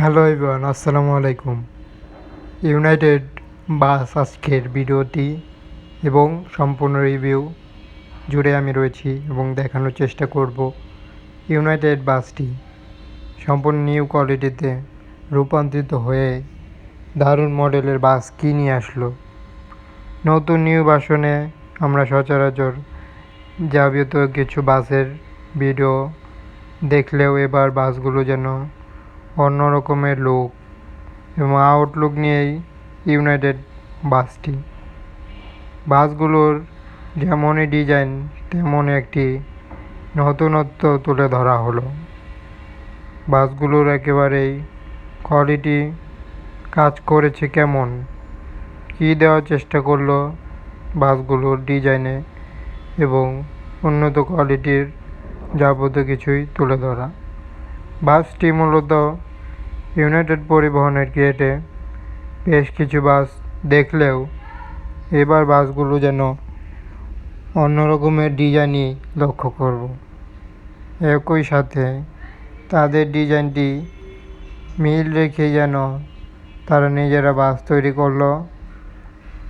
Hello Ivan আসসালামু আলাইকুম। United বাস আজকের ভিডিওটি এবং সম্পূর্ণ রিভিউ জুড়ে আমি রয়েছি এবং দেখানোর চেষ্টা করব ইউনাইটেড বাসটি সম্পূর্ণ নিউ কোয়ালিটিতে রূপান্তরিত হয়ে দারুণ মডেলের বাস কী নিয়ে আসলো। নতুন নিউ বাসনে আমরা সচরাচর যাবতীয় কিছু বাসের ভিডিও দেখলেও এবার বাসগুলো যেন অন্য রকমের লুক এবং আউটলুক নিয়েই ইউনাইটেড বাসটি। বাসগুলোর যেমনই ডিজাইন তেমন একটি নতুনত্ব তুলে ধরা হলো। বাসগুলোর একেবারেই কোয়ালিটি কাজ করেছে কেমন, কী দেওয়ার চেষ্টা করল বাসগুলোর ডিজাইনে এবং উন্নত কোয়ালিটির যাবতীয় কিছুই তুলে ধরা। বাসটি মূলত ইউনাইটেড পরিবহনের গেটে বেশ কিছু বাস দেখলেও এবার বাসগুলো যেন অন্য রকমের ডিজাইনই লক্ষ্য করব। একই সাথে তাদের ডিজাইনটি মিল রেখে যেন তারা নিজেরা বাস তৈরি করল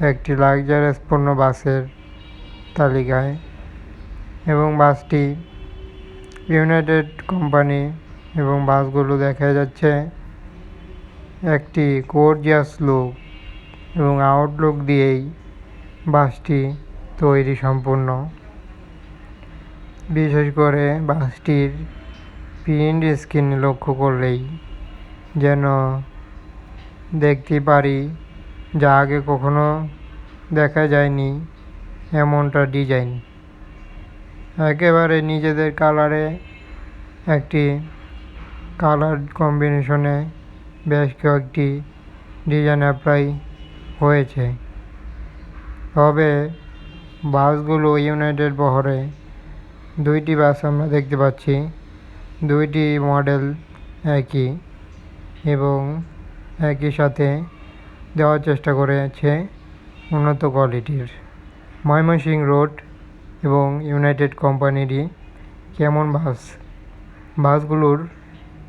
একটি লাক্সারিয়াস পণ্য বাসের তালিকায় এবং বাসটি ইউনাইটেড কোম্পানি এবং বাসগুলো দেখা যাচ্ছে একটি গর্জিয়াস লুক এবং আউটলুক দিয়েই বাসটি তৈরি সম্পূর্ণ। বিশেষ করে বাসটির প্রিন্ট স্ক্রিন লক্ষ্য করলেই যেন দেখতে পারি যা আগে কখনো দেখা যায়নি এমনটা ডিজাইন একেবারে নিজেদের কালারে একটি কালার কম্বিনেশনে বেশ কয়েকটি ডিজাইন অ্যাপ্লাই হয়েছে। তবে বাসগুলো ইউনাইটেড বহরে দুইটি বাস আমরা দেখতে পাচ্ছি। দুইটি মডেল একই এবং একই সাথে দেওয়ার চেষ্টা করেছে উন্নত কোয়ালিটির। ময়মনসিং রোড এবং ইউনাইটেড কোম্পানিরই কেমন বাস? বাসগুলোর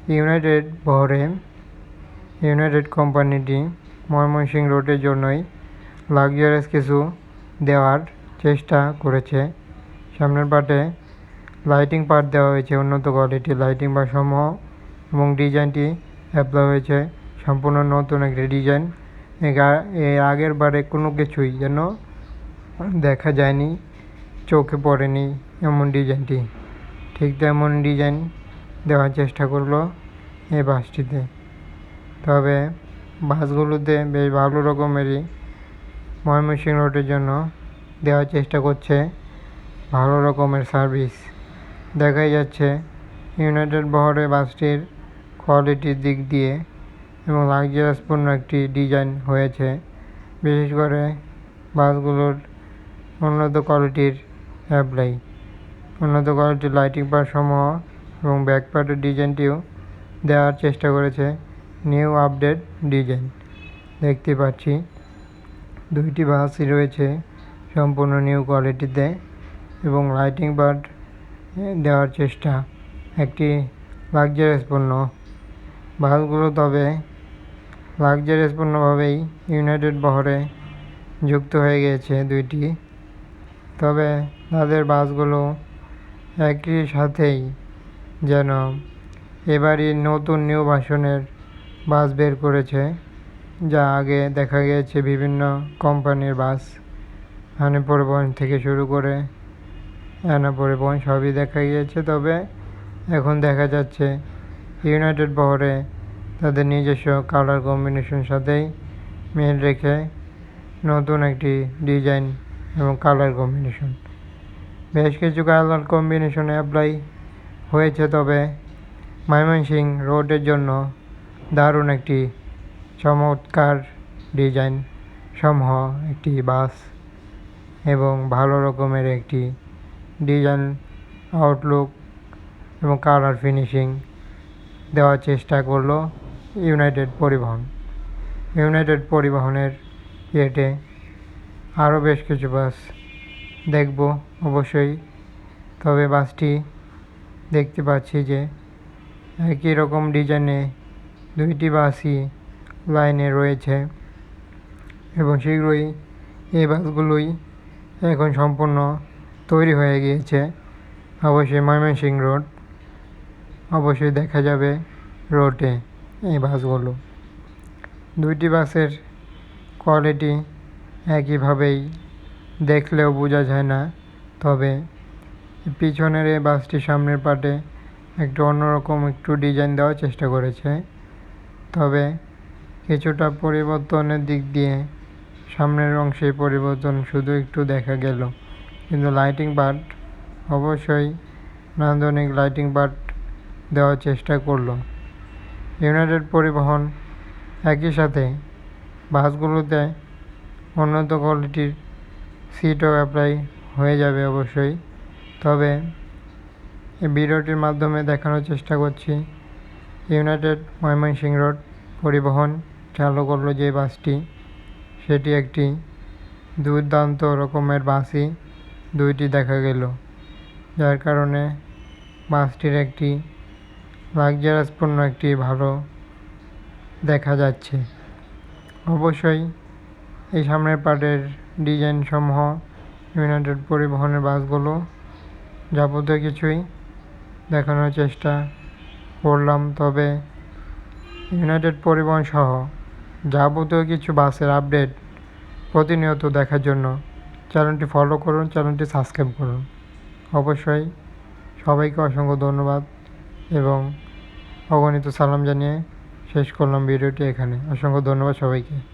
ইউনাইটেড বহরে ইউনাইটেড কোম্পানিটি ময়মনসিং রোডের জন্যই লাক্সারিয়াস কিছু দেওয়ার চেষ্টা করেছে। সামনের পার্টে লাইটিং পার্ট দেওয়া হয়েছে, উন্নত কোয়ালিটির লাইটিং বা সমূহ এবং ডিজাইনটি অ্যাপ্লাই হয়েছে। সম্পূর্ণ নতুন একটি ডিজাইন। এর আগের বারে কোনো কিছুই যেন দেখা যায়নি, চোখে পড়েনি এমন ডিজাইনটি। ঠিক তেমন ডিজাইন দেওয়ার চেষ্টা করল এই বাসটিতে। তবে বাসগুলোতে বেশ ভালো রকমেরই ময়মনসিং রোডের জন্য দেওয়ার চেষ্টা করছে ভালো রকমের সার্ভিস। দেখাই যাচ্ছে ইউনাইটেড বহরে বাসটির কোয়ালিটির দিক দিয়ে এবং লাক্সারিয়াসপূর্ণ একটি ডিজাইন হয়েছে। বিশেষ করে বাসগুলোর উন্নত কোয়ালিটির অ্যাপ্লাই। উন্নত কোয়ালিটির লাইটিং পার্ট সমূহ এবং ব্যাক পার্টের ডিজাইনটিও দেওয়ার চেষ্টা করেছে। New update design. দেখতে পাচ্ছি, দুইটি বাসই রয়েছে সম্পূর্ণ নিউ কোয়ালিটিতে এবং লাইটিং পার্ট দেওয়ার চেষ্টা। একটি লাক্সারিয়াস পণ্য। বাসগুলো তবে লাক্সারিয়াস পণ্যভাবেই ইউনাইটেড বহরে যুক্ত হয়ে গিয়েছে দুইটি। তবে তাদের বাসগুলো একই সাথেই যেন এবারই নতুন নিউ ভার্সনের বাস বের করেছে। যা আগে দেখা গিয়েছে বিভিন্ন কোম্পানির বাস। হানি পরিবহন থেকে শুরু করে অ্যানা পরিবহন সবই দেখা গিয়েছে। তবে এখন দেখা যাচ্ছে ইউনাইটেড বহরে তাদের নিজস্ব কালার কম্বিনেশন সাথেই মিল রেখে নতুন একটি ডিজাইন এবং কালার কম্বিনেশন। বেশ কিছু কালার কম্বিনেশন অ্যাপ্লাই হয়েছে, তবে ময়মনসিং রোডের জন্য দারুণ একটি চমৎকার ডিজাইন সমূহ, একটি বাস এবং ভালো রকমের একটি ডিজাইন আউটলুক এবং কালার ফিনিশিং দেওয়ার চেষ্টা করল ইউনাইটেড পরিবহন। ইউনাইটেড পরিবহনের ইয়েতে আরও বেশ কিছু বাস দেখব অবশ্যই, তবে বাসটি দেখতে পাচ্ছি যে একই রকম ডিজাইনে দুইটি বাসই লাইনে রয়েছে এবং শীঘ্রই এই বাসগুলোই এখন সম্পূর্ণ তৈরি হয়ে গিয়েছে। অবশ্যই ময়মনসিংহ রোড, অবশ্যই দেখা যাবে রোডে এই বাসগুলো দুইটি বাসের কোয়ালিটি একইভাবেই দেখলেও বোঝা যায় না, তবে পিছনের এই বাসটি সামনের পাটে একটু অন্যরকম একটু ডিজাইন দেওয়ার চেষ্টা করেছে। তবে কিছুটা পরিবর্তনের দিক দিয়ে সামনের অংশে পরিবর্তন শুধু একটু দেখা গেল। কিন্তু লাইটিং পার্ট অবশ্যই নান্দনিক লাইটিং পার্ট দেওয়ার চেষ্টা করল। ইউনাইটেড পরিবহন একই সাথে বাসগুলোতে উন্নত কোয়ালিটির সিটও অ্যাপ্লাই হয়ে যাবে অবশ্যই। তবে এই ভিডিওটির মাধ্যমে দেখানোর চেষ্টা করছি ইউনাইটেড ময়মনসিংহ রোড পরিবহন চালু করল যে বাসটি, সেটি একটি দুর্দান্ত রকমের বাসই দুইটি দেখা গেল, যার কারণে বাসটির একটি লাক্সারাসপূর্ণ একটি ভালো দেখা যাচ্ছে। অবশ্যই এই সামনের পার্টের ডিজাইন সমূহ ইউনাইটেড পরিবহনের বাসগুলো যাবতীয় কিছুই দেখানোর চেষ্টা করলাম তবে ইউনাইটেড পরিবহন সহ যাবতীয় কিছু বাসের আপডেট প্রতিনিয়ত দেখার জন্য চ্যানেলটি ফলো করুন, চ্যানেলটি সাবস্ক্রাইব করুন। অবশ্যই সবাইকে অসংখ্য ধন্যবাদ এবং অগণিত সালাম জানিয়ে শেষ করলাম ভিডিওটি এখানে। অসংখ্য ধন্যবাদ সবাইকে।